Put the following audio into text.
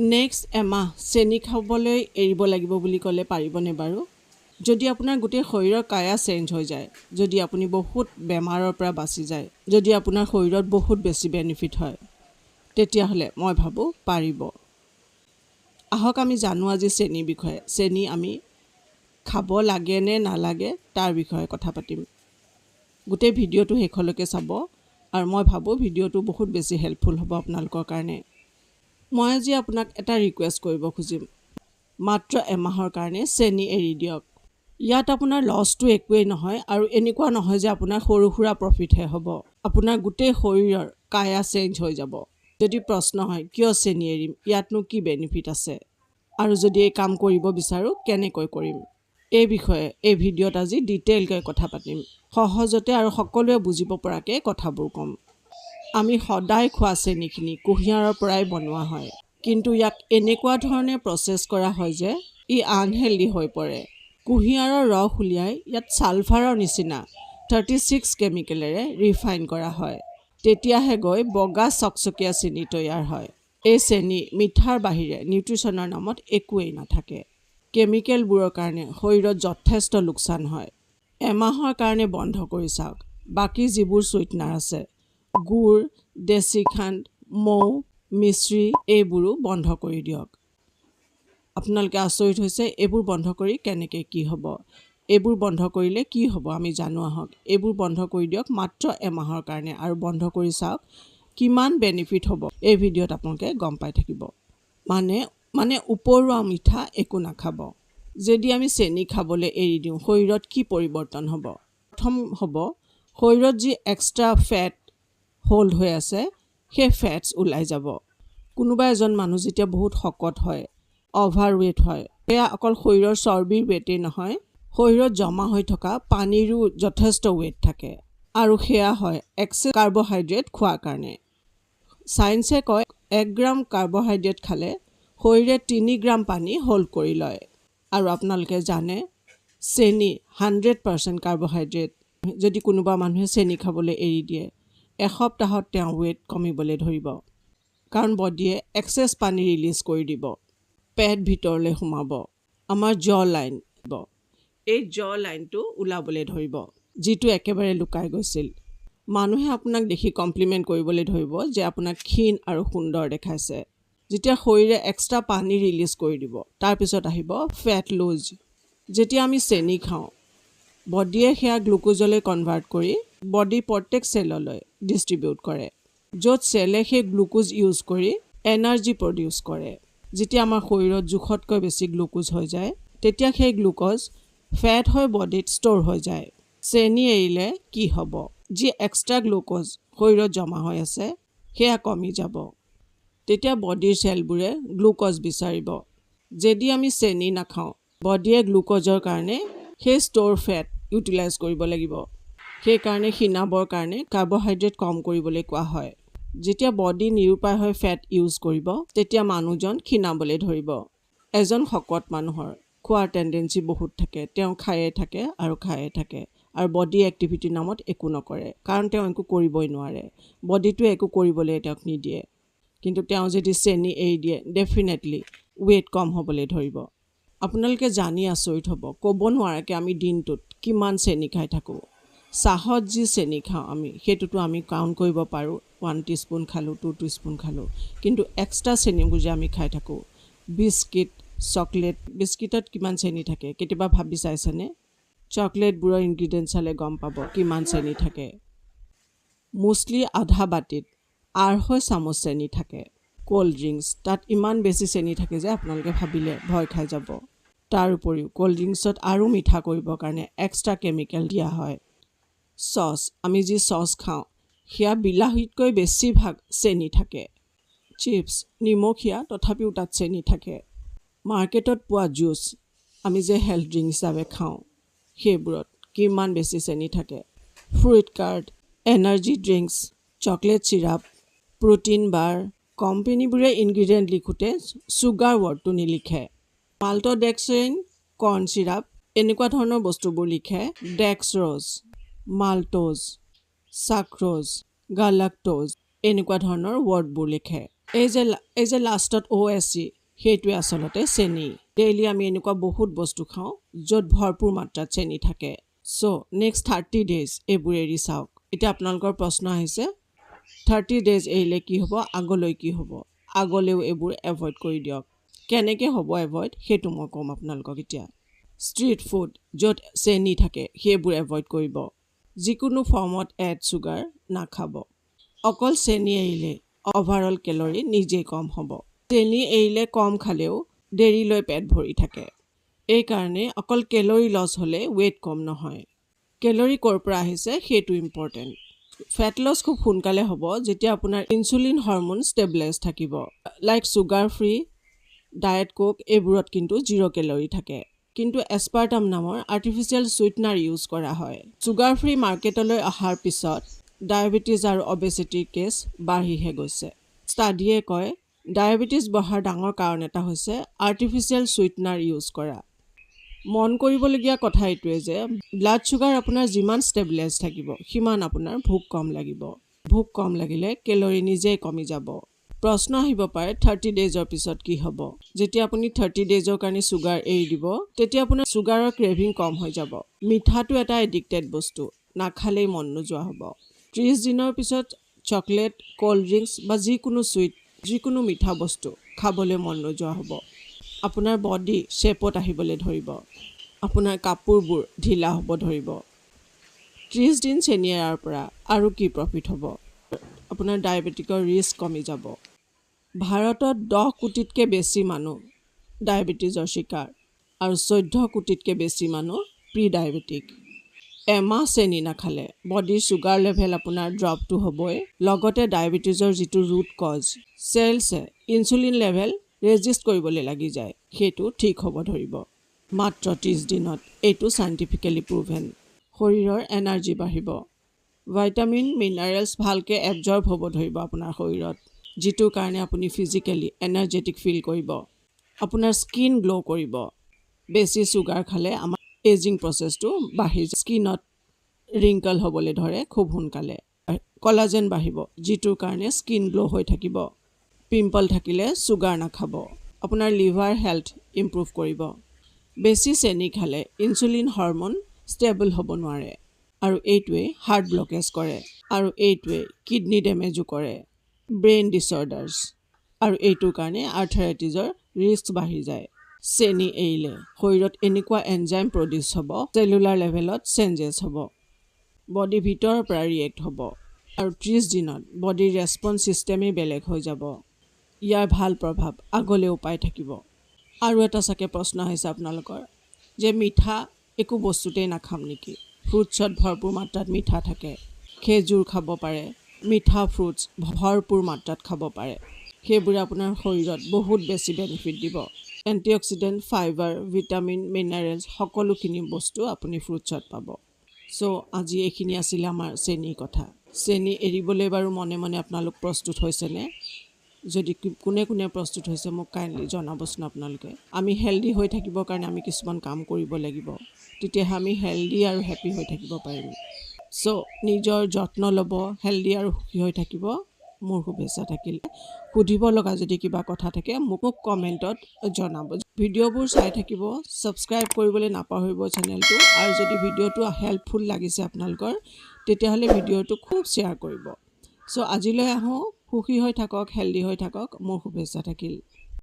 Next এমাহ চেনি খাবলৈ এৰিব লাগিব বুলি ক'লে পাৰিবনে বাৰু? যদি আপোনাৰ গোটেই শৰীৰৰ কায়া চেঞ্জ হৈ যায় যদি আপুনি বহুত বেমাৰৰ পৰা বাচি যায় যদি আপোনাৰ শৰীৰত বহুত বেছি বেনিফিট হয় তেতিয়াহ'লে মই ভাবোঁ পাৰিব। আহক আমি জানো আজি চেনিৰ বিষয়ে। চেনি আমি খাব লাগে নে নালাগে তাৰ বিষয়ে কথা পাতিম। গোটেই ভিডিঅ'টো শেষলৈকে চাব আৰু মই ভাবোঁ ভিডিঅ'টো বহুত বেছি হেল্পফুল হ'ব আপোনালোকৰ কাৰণে। মই আজি আপোনাক এটা ৰিকুৱেষ্ট কৰিব খুজিম। মাত্ৰ এমাহৰ কাৰণে চেনি এৰি দিয়ক। ইয়াত আপোনাৰ লছটো একোৱেই নহয় আৰু এনেকুৱা নহয় যে আপোনাৰ সৰু সুৰা প্ৰফিটহে হ'ব। আপোনাৰ গোটেই শৰীৰৰ কায়া চেঞ্জ হৈ যাব। যদি প্ৰশ্ন হয় কিয় চেনি এৰিম? ইয়াতনো কি বেনিফিট আছে? আৰু যদি এই কাম কৰিব বিচাৰোঁ কেনেকৈ কৰিম? এই বিষয়ে এই ভিডিঅ'ত আজি ডিটেইলকৈ কথা পাতিম। সহজতে আৰু সকলোৱে বুজিব পৰাকৈ কথাবোৰ ক'ম। আমি সদায় খোৱা চেনিখিনি কুঁহিয়াৰৰ পৰাই বনোৱা হয়। কিন্তু ইয়াক এনেকুৱা ধৰণে প্ৰচেছ কৰা হয় যে ই আনহেল্ডি হৈ পৰে। কুঁহিয়াৰৰ ৰস উলিয়াই ইয়াত ছালফাৰৰ নিচিনা থাৰ্টি ছিক্স কেমিকেলেৰে ৰিফাইন কৰা হয়। তেতিয়াহে গৈ বগা চকচকীয়া চেনি তৈয়াৰ হয়। এই চেনি মিঠাৰ বাহিৰে নিউট্ৰিশ্যনৰ নামত একোৱেই নাথাকে। কেমিকেলবোৰৰ কাৰণে শৰীৰত যথেষ্ট লোকচান হয়। এমাহৰ কাৰণে বন্ধ কৰি চাওক। বাকী যিবোৰ চুইটনাৰ আছে গুড় দেশী খাণ্ড মৌ মিশ্ৰি এইবোৰো বন্ধ কৰি দিয়ক। আপোনালোকে আচৰিত হৈছে এইবোৰ বন্ধ কৰি কেনেকৈ কি হ'ব? এইবোৰ বন্ধ কৰিলে কি হ'ব আমি জানো আহক। এইবোৰ বন্ধ কৰি দিয়ক মাত্ৰ এমাহৰ কাৰণে আৰু বন্ধ কৰি চাওক কিমান বেনিফিট হ'ব। এই ভিডিঅ'ত আপোনালোকে গম পাই থাকিব। মানে মানে ওপৰুৱা মিঠা একো নাখাব। যদি আমি চেনি খাবলৈ এৰি দিওঁ শৰীৰত কি পৰিৱৰ্তন হ'ব? প্ৰথম হ'ব শৰীৰত যি এক্সট্ৰা ফেট হ'ল্ড হৈ আছে সেই ফেটছ ওলাই যাব। কোনোবা এজন মানুহ যেতিয়া বহুত শকত হয় অভাৰ ৱেট হয় সেয়া অকল শৰীৰৰ চৰ্বিৰ ৱেটেই নহয় শৰীৰত জমা হৈ থকা পানীৰো যথেষ্ট ৱেট থাকে আৰু সেয়া হয় এক্সেছ কাৰ্বহাইড্ৰেট খোৱাৰ কাৰণে। ছায়েন্সে কয় এক গ্ৰাম কাৰ্বহাইড্ৰেট খালে শৰীৰে তিনি গ্ৰাম পানী হোল্ড কৰি লয়। আৰু আপোনালোকে জানে চেনি হাণ্ড্ৰেড পাৰ্চেণ্ট কাৰ্বহাইড্ৰেট যদি কোনোবা মানুহে চেনি খাবলৈ এৰি দিয়ে এসপ্তাহত তেওঁ ৱেট কমিবলৈ ধৰিব। কাৰণ বডিয়ে এক্সেছ পানী ৰিলিজ কৰি দিব। পেট ভিতৰলৈ সোমাব। আমাৰ জ লাইন এই জ লাইনটো ওলাবলৈ ধৰিব। যিটো একেবাৰে লুকাই গৈছিল। মানুহে আপোনাক দেখি কমপ্লিমেণ্ট কৰিবলৈ ধৰিব যে আপোনাক ক্ষীণ আৰু সুন্দৰ দেখাইছে। যেতিয়া শৰীৰে এক্সট্ৰা পানী ৰিলিজ কৰি দিব তাৰপিছত আহিব ফেট লুজ যেতিয়া আমি চেনি খাওঁ বডিয়ে সেয়া গ্লুক'জলৈ কনভাৰ্ট কৰি বডিৰ প্ৰত্যেক চেললৈ ডিষ্ট্ৰিবিউট কৰে য'ত চেলে সেই গ্লুক'জ ইউজ কৰি এনাৰ্জি প্ৰডিউচ কৰে। যেতিয়া আমাৰ শৰীৰত জোখতকৈ বেছি গ্লুক'জ হৈ যায় তেতিয়া সেই গ্লুক'জ ফেট হৈ বডিত ষ্ট'ৰ হৈ যায়। চেনি এৰিলে কি হ'ব? যি এক্সট্ৰা গ্লুক'জ শৰীৰত জমা হৈ আছে সেয়া কমি যাব। তেতিয়া বডিৰ চেলবোৰে গ্লুক'জ বিচাৰিব। যদি আমি চেনি নাখাওঁ বডিয়ে গ্লুক'জৰ কাৰণে সেই ষ্ট'ৰ ফেট ইউটিলাইজ কৰিব লাগিব। সেইকাৰণে ক্ষীণাবৰ কাৰণে কাৰ্বহাইড্ৰেট কম কৰিবলৈ কোৱা হয়। যেতিয়া বডি নিৰুপায় হৈ ফেট ইউজ কৰিব তেতিয়া মানুহজন ক্ষীণাবলৈ ধৰিব। এজন শকত মানুহৰ খোৱাৰ টেণ্ডেঞ্চি বহুত থাকে তেওঁ খায়ে থাকে আৰু খায়ে থাকে আৰু বডি এক্টিভিটিৰ নামত একো নকৰে কাৰণ তেওঁ একো কৰিবই নোৱাৰে। বডিটোৱে একো কৰিবলৈ তেওঁক নিদিয়ে কিন্তু তেওঁ যদি চেনি এৰি দিয়ে ডেফিনেটলি ৱেইট কম হ'বলৈ ধৰিব। আপোনালোকে জানি আচৰিত হ'ব ক'ব নোৱাৰাকৈ আমি দিনটোত কিমান চেনি খাই থাকোঁ। চাহত যি চেনি খাওঁ আমি সেইটোতো আমি কাউণ্ট কৰিব পাৰোঁ। ওৱান টিস্পুন খালোঁ টু টিস্পুন খালোঁ। কিন্তু এক্সট্ৰা চেনিবোৰ যে আমি খাই থাকোঁ। বিস্কিট চকলেট বিস্কিটত কিমান চেনি থাকে? কেতিয়াবা ভাবি চাইছেনে? চকলেটবোৰৰ ইনগ্ৰিডিয়েণ্ট চালে গম পাব কিমান চেনি থাকে। মুছলি আধা বাতিত আঢ়ৈ চামুচ চেনি থাকে। ক'ল্ড ড্ৰিংকছ তাত ইমান বেছি চেনি থাকে যে আপোনালোকে ভাবিলে ভয় খাই যাব। তাৰ উপৰিও ক'ল্ড ড্ৰিংকছত আৰু মিঠা কৰিবৰ কাৰণে এক্সট্ৰা কেমিকেল দিয়া হয়। চচ, আমি যি চচ খাওঁ, সেয়া বিলাহীতকৈ বেছিভাগ চেনি থাকে। চিপছ নিমখীয়া তথাপিও তাত চেনি থাকে। মাৰ্কেটত পোৱা জুচ, আমি যে হেল্থ ড্ৰিংক হিচাপে খাওঁ, সেইবোৰত কিমান বেছি চেনি থাকে? Fruit curd, energy drinks, chocolate syrup, protein bar, কোম্পেনীবোৰে ingredient লিখোঁতে চুগাৰ ৱৰ্ডটো নিলিখে। মাল্ট'ডেক্সেইন কৰ্ণ চিৰাপ, এনেকুৱা ধৰণৰ বস্তুবোৰ লিখে ডেক্স ৰ'জ। মাল্ট'জ চাক্ৰ'জ গালাক্ট'জ এনেকুৱা ধৰণৰ ৱৰ্ডবোৰ লিখে। এই যে এই যে লাষ্টত অ' এছ চি সেইটোৱে আচলতে চেনি। ডেইলি আমি এনেকুৱা বহুত বস্তু খাওঁ য'ত ভৰপূৰ মাত্ৰাত চেনি থাকে। চ' নেক্সট থাৰ্টি ডেইজ এইবোৰ এৰি চাওক। এতিয়া আপোনালোকৰ প্ৰশ্ন আহিছে থাৰ্টি ডেইজ এৰিলে কি হ'ব আগলৈ কি হ'ব? আগলৈও এইবোৰ এভইড কৰি দিয়ক। কেনেকৈ হ'ব এভইড সেইটো মই ক'ম আপোনালোকক এতিয়া। ষ্ট্ৰীট ফুড য'ত চেনি থাকে সেইবোৰ এভইড কৰিব। যিকোনো ফৰ্মত এড চুগাৰ নাখাব। অকল চেনি এৰিলে অভাৰঅল কেলৰি নিজেই কম হ'ব। চেনি এৰিলে কম খালেও দেৰিলৈ পেট ভৰি থাকে। এইকাৰণে অকল কেলৰি লছ হ'লে ৱেইট কম নহয়। কেলৰি ক'ৰ পৰা আহিছে সেইটো ইম্পৰ্টেণ্ট ফেট লছ খুব সোনকালে হ'ব যেতিয়া আপোনাৰ ইনচুলিন হৰম'ন ষ্টেবিলাইজ থাকিব। Like sugar free diet coke এইবোৰত কিন্তু জিৰ' কেলৰি থাকে। কিন্তু এছপাৰ্টাম নামৰ আৰ্টিফিচিয়েল চুইটনাৰ ইউজ কৰা হয়। চুগাৰ ফ্ৰী মাৰ্কেটলৈ অহাৰ পিছত ডায়েবেটিছ আৰু অবেচিটিৰ কেছ বাঢ়িহে গৈছে। ষ্টাডিয়ে কয় ডায়েবেটিছ বঢ়াৰ ডাঙৰ কাৰণ এটা হৈছে আৰ্টিফিচিয়েল চুইটনাৰ ইউজ কৰা। মন কৰিবলগীয়া কথা এইটোৱে যে ব্লাড চুগাৰ আপোনাৰ যিমান ষ্টেবিলাইজ থাকিব সিমান আপোনাৰ ভোক কম লাগিব। ভোক কম লাগিলে কেলৰি নিজেই কমি যাব। প্ৰশ্ন আহিব পাৰে থাৰ্টি ডেইজৰ পিছত কি হ'ব। যেতিয়া আপুনি থাৰ্টি ডেইজৰ কাৰণে চুগাৰ এৰি দিব তেতিয়া আপোনাৰ চুগাৰৰ ক্ৰেভিং কম হৈ যাব। মিঠাটো এটা এডিক্টেড বস্তু নাখালেই মন নোযোৱা হ'ব। ত্ৰিছ দিনৰ পিছত চকলেট ক'ল্ড ড্ৰিংকছ বা যিকোনো চুইট যিকোনো মিঠা বস্তু খাবলৈ মন নোযোৱা হ'ব। আপোনাৰ বডি শ্বেপত আহিবলৈ ধৰিব। আপোনাৰ কাপোৰবোৰ ঢিলা হ'ব ধৰিব। ত্ৰিছ দিন চেনি এৰাৰ পৰা আৰু কি প্ৰফিট হ'ব? আপোনাৰ ডায়েবেটিকৰ ৰিস্ক কমি যাব। ভাৰতত দহ কোটিতকৈ বেছি মানুহ ডায়েবেটিছৰ চিকাৰ আৰু চৈধ্য কোটিতকৈ বেছি মানুহ প্ৰি ডায়েবেটিক এমাহ চেনি নাখালে বডিৰ চুগাৰ লেভেল আপোনাৰ ড্ৰপটো হ'বই। লগতে ডায়েবেটিছৰ যিটো ৰুট কজ চেলছে ইনচুলিন লেভেল ৰেজিষ্ট কৰিবলৈ লাগি যায়। সেইটো ঠিক হ'ব ধৰিব। মাত্ৰ ত্ৰিছ দিনত এইটো চাইণ্টিফিকেলি প্ৰুভেন শৰীৰৰ এনাৰ্জি বাঢ়িব। ভাইটামিন মিনাৰেলছ ভালকৈ এবজৰ্ব হ'ব ধৰিব আপোনাৰ শৰীৰত। যিটোৰ কাৰণে আপুনি ফিজিকেলি এনাৰ্জেটিক ফিল কৰিব। আপোনাৰ স্কিন গ্ল' কৰিব। বেছি চুগাৰ খালে আমাৰ এজিং প্ৰচেছটো বাঢ়ি যায়। স্কিনত ৰিংকল হ'বলৈ ধৰে খুব সোনকালে। কলাজেন বাঢ়িব যিটোৰ কাৰণে স্কিন গ্ল' হৈ থাকিব। পিম্পল থাকিলে চুগাৰ নাখাব। আপোনাৰ লিভাৰ হেল্থ ইমপ্ৰুভ কৰিব। বেছি চেনি খালে ইনচুলিন হৰম'ন ষ্টেবল হ'ব নোৱাৰে। আৰু এইটোৱে হাৰ্ট ব্লকেজ কৰে। আৰু এইটোৱে কিডনী ডেমেজো কৰে। ব্ৰেইন ডিছঅৰ্ডাৰ্ছ আৰু এইটোৰ কাৰণে আৰ্থৰাইটিছৰ ৰিস্ক বাঢ়ি যায়। চেনি এৰিলে শৰীৰত এনেকুৱা এনজাইম প্ৰডিউচ হ'ব চেলুলাৰ লেভেলত চেঞ্জেছ হ'ব বডি ভিতৰৰ পৰা ৰিয়েক্ট হ'ব আৰু ত্ৰিছ দিনত বডিৰ ৰেছপন্স ছিষ্টেমেই বেলেগ হৈ যাব। ইয়াৰ ভাল প্ৰভাৱ আগলৈও পাই থাকিব। আৰু এটা চাগে প্ৰশ্ন আহিছে আপোনালোকৰ যে মিঠা একো বস্তুতেই নাখাম নেকি? ফ্ৰুটছত ভৰপূৰ মাত্ৰাত মিঠা থাকে খেজুৰ খাব পাৰে মিঠা ফ্ৰুটছ ভৰপূৰ মাত্ৰাত খাব পাৰে। সেইবোৰে আপোনাৰ শৰীৰত বহুত বেছি বেনিফিট দিব। Antioxidant fibre vitamin minerals সকলোখিনি বস্তু আপুনি ফ্ৰুটছত পাব। চ' আজি এইখিনি আছিলে আমাৰ চেনীৰ কথা। চেনি এৰিবলৈ বাৰু মনে মনে আপোনালোক প্ৰস্তুত হৈছেনে? যদি কোনে কোনে প্ৰস্তুত হৈছে মোক কাইণ্ডলি জনাবচোন আপোনালোকে। আমি হেল্ডি হৈ থাকিবৰ কাৰণে আমি কিছুমান কাম কৰিব লাগিব। তেতিয়াহে আমি হেল্ডি আৰু হেপ্পী হৈ থাকিব পাৰিম। চ' নিজৰ যত্ন ল'ব হেল্ডি আৰু সুখী হৈ থাকিব মোৰ শুভেচ্ছা থাকিল। সুধিব লগা যদি কিবা কথা থাকে মোক মোক কমেণ্টত জনাব। ভিডিঅ'বোৰ চাই থাকিব ছাবস্ক্ৰাইব কৰিবলৈ নাপাহৰিব চেনেলটো। আৰু যদি ভিডিঅ'টো হেল্পফুল লাগিছে আপোনালোকৰ তেতিয়াহ'লে ভিডিঅ'টো খুব শ্বেয়াৰ কৰিব। চ' আজিলৈ আহোঁ। সুখী হৈ থাকক হেল্ডি হৈ থাকক মোৰ শুভেচ্ছা থাকিল।